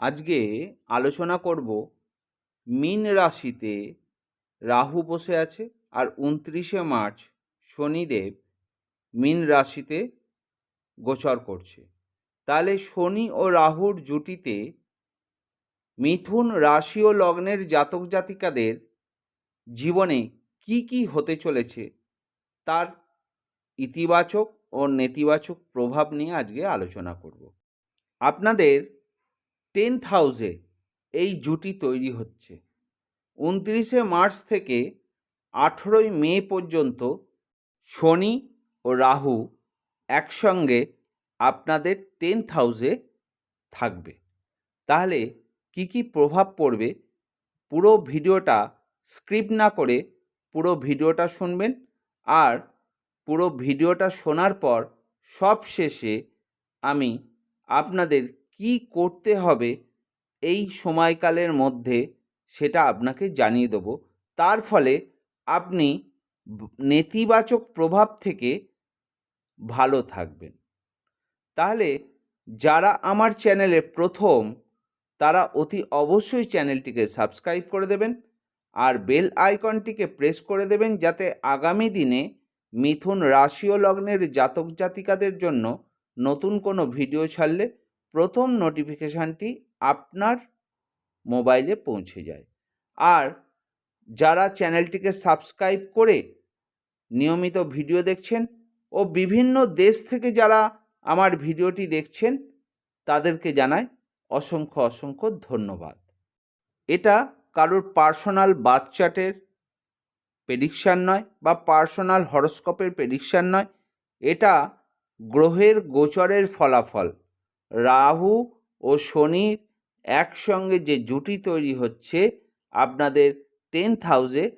আজকে আলোচনা করব মীন রাশিতে রাহু বসে আছে আর উনত্রিশে মার্চ শনিদেব মীন রাশিতে গোচর করছে। তাহলে শনি ও রাহুর জুটিতে মিথুন রাশি ও লগ্নের জাতক জাতিকাদের জীবনে কি কি হতে চলেছে তার ইতিবাচক ও নেতিবাচক প্রভাব নিয়ে আজকে আলোচনা করব। আপনাদের টেন্থ হাউসে এই জুটি তৈরি হচ্ছে। উনত্রিশে মার্চ থেকে আঠেরোই মে পর্যন্ত শনি ও রাহু একসঙ্গে আপনাদের টেন্থ হাউসে থাকবে। তাহলে কি কি প্রভাব পড়বে পুরো ভিডিওটা স্ক্রিপ্ট না করে পুরো ভিডিওটা শুনবেন আর পুরো ভিডিওটা শোনার পর সব শেষে আমি আপনাদের কি করতে হবে এই সময়কালের মধ্যে সেটা আপনাকে জানিয়ে দেবো। তার ফলে আপনি নেতিবাচক প্রভাব থেকে ভালো থাকবেন। তাহলে যারা আমার চ্যানেলে প্রথম, তারা অতি অবশ্যই চ্যানেলটিকে সাবস্ক্রাইব করে দেবেন আর বেল আইকনটিকে প্রেস করে দেবেন যাতে আগামী দিনে মিথুন রাশি ও লগ্নের জাতক জাতিকাদের জন্য নতুন কোনো ভিডিও ছাড়লে প্রথম নোটিফিকেশানটি আপনার মোবাইলে পৌঁছে যায়। আর যারা চ্যানেলটিকে সাবস্ক্রাইব করে নিয়মিত ভিডিও দেখছেন ও বিভিন্ন দেশ থেকে যারা আমার ভিডিওটি দেখছেন, তাদেরকে জানাই অসংখ্য অসংখ্য ধন্যবাদ। এটা কারোর পার্সোনাল বাচ্চাটের প্রেডিকশান নয় বা পার্সোনাল হরস্কোপের প্রেডিকশান নয়, এটা গ্রহের গোচরের ফলাফল। রাহু ও শনির একসঙ্গে যে জুটি তৈরি হচ্ছে আপনাদের টেন্থ হাউসে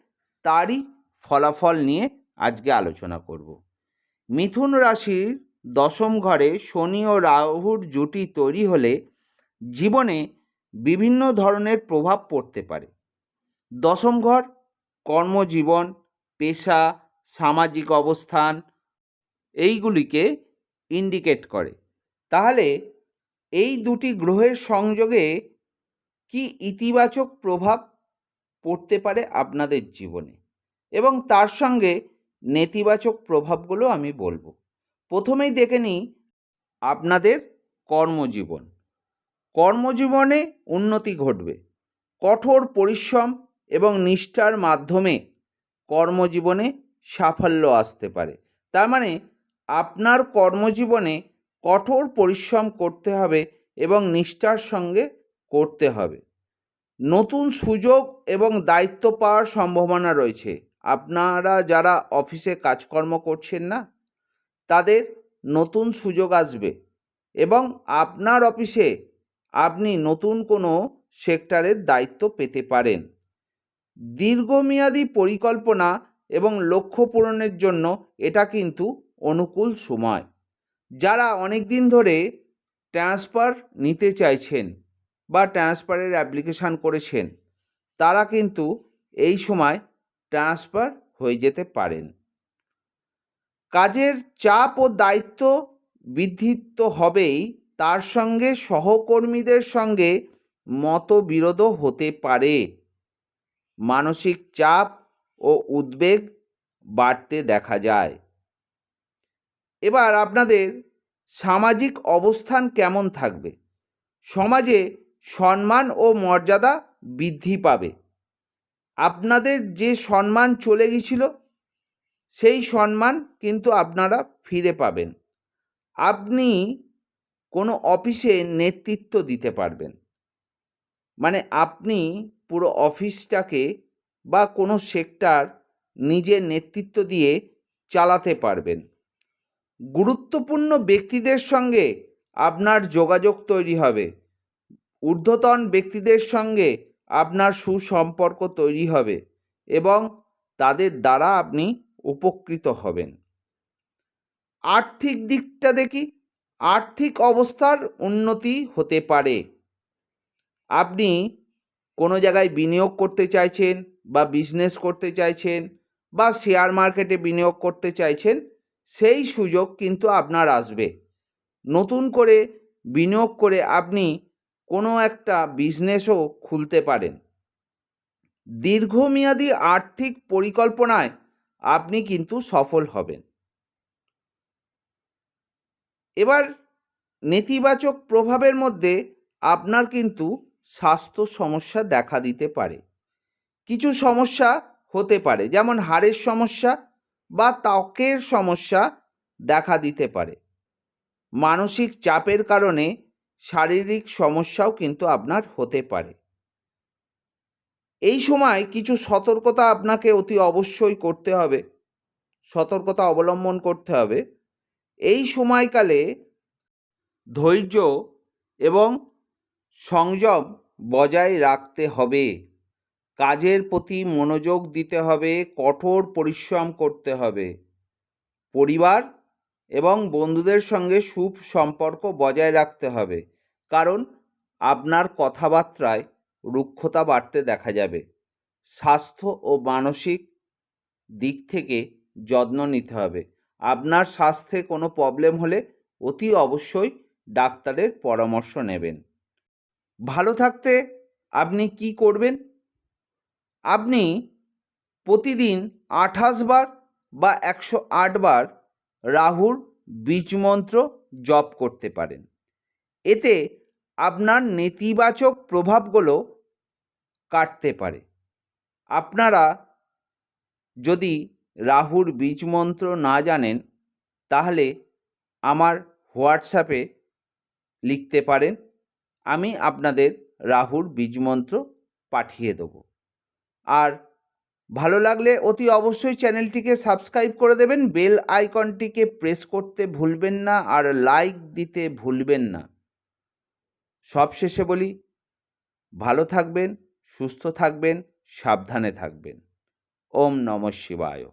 তারই ফলাফল নিয়ে আজকে আলোচনা করব। মিথুন রাশির দশম ঘরে শনি ও রাহুর জুটি তৈরি হলে জীবনে বিভিন্ন ধরনের প্রভাব পড়তে পারে। দশম ঘর, কর্মজীবন, পেশা, সামাজিক অবস্থান, এইগুলিকে ইন্ডিকেট করে। তাহলে এই দুটি গ্রহের সংযোগে কি ইতিবাচক প্রভাব পড়তে পারে আপনাদের জীবনে? এবং তার সঙ্গে নেতিবাচক প্রভাবগুলো আমি বলব। প্রথমেই দেখে নিই আপনাদের কর্মজীবন। কর্মজীবনে উন্নতি ঘটবে। কঠোর পরিশ্রম এবং নিষ্ঠার মাধ্যমে কর্মজীবনে সাফল্য আসতে পারে। তার মানে আপনার কর্মজীবনে কঠোর পরিশ্রম করতে হবে এবং নিষ্ঠার সঙ্গে করতে হবে। নতুন সুযোগ এবং দায়িত্ব পাওয়ার সম্ভাবনা রয়েছে। আপনারা যারা অফিসে কাজকর্ম করছেন না, তাদের নতুন সুযোগ আসবে এবং আপনার অফিসে আপনি নতুন কোনো সেক্টরের দায়িত্ব পেতে পারেন। দীর্ঘমেয়াদী পরিকল্পনা এবং লক্ষ্য পূরণের জন্য এটা কিন্তু অনুকূল সময়। যারা অনেক দিন ধরে ট্রান্সফার নিতে চাইছেন বা ট্রান্সফারের অ্যাপ্লিকেশান করেছেন, তারা কিন্তু এই সময় ট্রান্সফার হয়ে যেতে পারেন। কাজের চাপ ও দায়িত্ব বৃদ্ধি তো হবেই, তার সঙ্গে সহকর্মীদের সঙ্গে মতবিরোধও হতে পারে। মানসিক চাপ ও উদ্বেগ বাড়তে দেখা যায়। এবার আপনাদের সামাজিক অবস্থান কেমন থাকবে? সমাজে সম্মান ও মর্যাদা বৃদ্ধি পাবে। আপনাদের যে সম্মান চলে গিয়েছিল, সেই সম্মান কিন্তু আপনারা ফিরে পাবেন। আপনি কোনো অফিসে নেতৃত্ব দিতে পারবেন। মানে আপনি পুরো অফিসটাকে বা কোনো সেক্টর নিজের নেতৃত্ব দিয়ে চালাতে পারবেন। গুরুত্বপূর্ণ ব্যক্তিদের সঙ্গে আপনার যোগাযোগ তৈরি হবে। ঊর্ধ্বতন ব্যক্তিদের সঙ্গে আপনার সুসম্পর্ক তৈরি হবে এবং তাদের দ্বারা আপনি উপকৃত হবেন। আর্থিক দিকটা দেখি। আর্থিক অবস্থার উন্নতি হতে পারে। আপনি কোনো জায়গায় বিনিয়োগ করতে চাইছেন বা বিজনেস করতে চাইছেন বা শেয়ার মার্কেটে বিনিয়োগ করতে চাইছেন সেই সুযোগ কিন্তু আপনার আসবে। নতুন করে বিনিয়োগ করে আপনি কোনো একটা বিজনেসও খুলতে পারেন। দীর্ঘমেয়াদী আর্থিক পরিকল্পনায় আপনি কিন্তু সফল হবেন। এবার নেতিবাচক প্রভাবের মধ্যে আপনার কিন্তু স্বাস্থ্য সমস্যা দেখা দিতে পারে। কিছু সমস্যা হতে পারে, যেমন হাড়ের সমস্যা বা ত্বকের সমস্যা দেখা দিতে পারে। মানসিক চাপের কারণে শারীরিক সমস্যাও কিন্তু আপনার হতে পারে। এই সময় কিছু সতর্কতা আপনাকে অতি অবশ্যই করতে হবে। সতর্কতা অবলম্বন করতে হবে। এই সময়কালে ধৈর্য এবং সংযম বজায় রাখতে হবে। কাজের প্রতি মনোযোগ দিতে হবে, কঠোর পরিশ্রম করতে হবে। পরিবার এবং বন্ধুদের সঙ্গে সুপ সম্পর্ক বজায় রাখতে হবে, কারণ আপনার কথাবার্তায় রুক্ষতা বাড়তে দেখা যাবে। স্বাস্থ্য ও মানসিক দিক থেকে যত্ন নিতে হবে। আপনার স্বাস্থ্যে কোনো প্রবলেম হলে অতি অবশ্যই ডাক্তারের পরামর্শ নেবেন। ভালো থাকতে আপনি কি করবেন? আপনি প্রতিদিন আঠাশ বার বা একশো আট বার রাহুর বীজমন্ত্র জপ করতে পারেন। এতে আপনার নেতিবাচক প্রভাবগুলো কাটতে পারে। আপনারা যদি রাহুর বীজমন্ত্র না জানেন, তাহলে আমার হোয়াটসঅ্যাপে লিখতে পারেন। আমি আপনাদের রাহুর বীজমন্ত্র পাঠিয়ে দেবো। আর ভালো লাগলে অতি অবশ্যই চ্যানেলটিকে সাবস্ক্রাইব করে দেবেন। বেল আইকনটিকে প্রেস করতে ভুলবেন না আর লাইক দিতে ভুলবেন না। সবশেষে বলি, ভালো থাকবেন, সুস্থ থাকবেন, সাবধানে থাকবেন। ওম নম শিবায়।